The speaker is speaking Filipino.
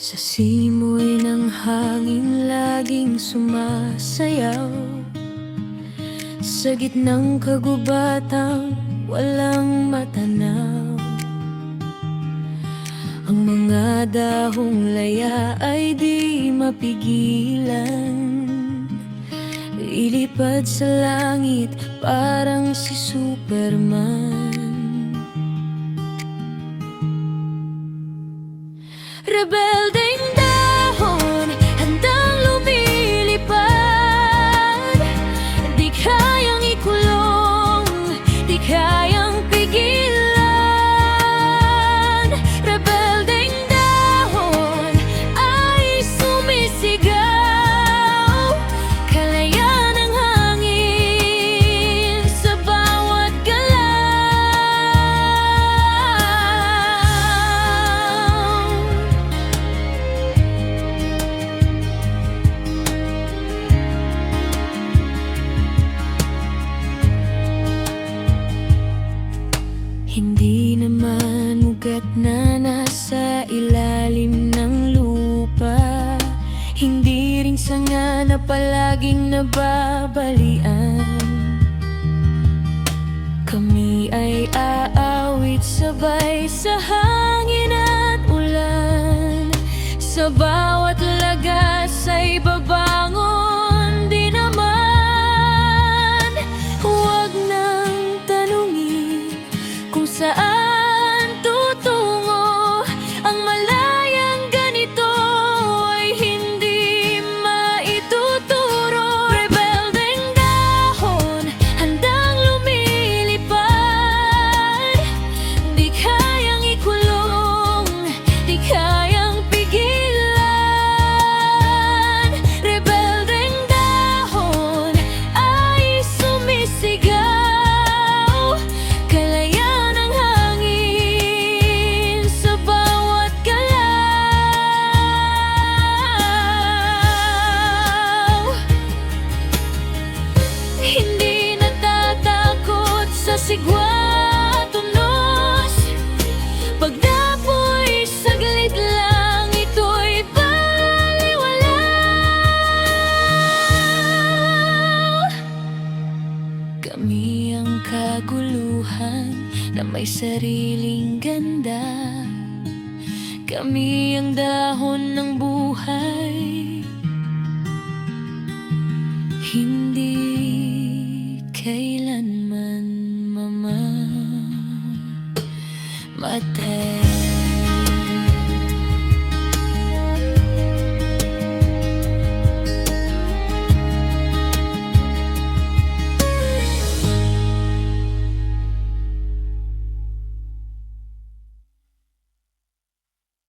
Sa simoy ng hangin laging sumasayaw. Sa gitnang kagubatan walang matanaw. Ang mga dahong laya ay di mapigilan. Ilipad sa langit parang si Superman Rebeldeng dahon, handang lumilipad. Di kayang ikulong, di kayang naman ugat na nasa ilalim ng lupa? Hindi rin sanga na palaging nababalian. Kami ay aawit sabay sa hangin at ulan. Sa bawat lagas ay babangon sigwa tunos Pagdapoy saglit lang ito'y baliwala Kami ang kaguluhan na may sariling ganda. Kami ang dahon ng buhay. Hindi my day.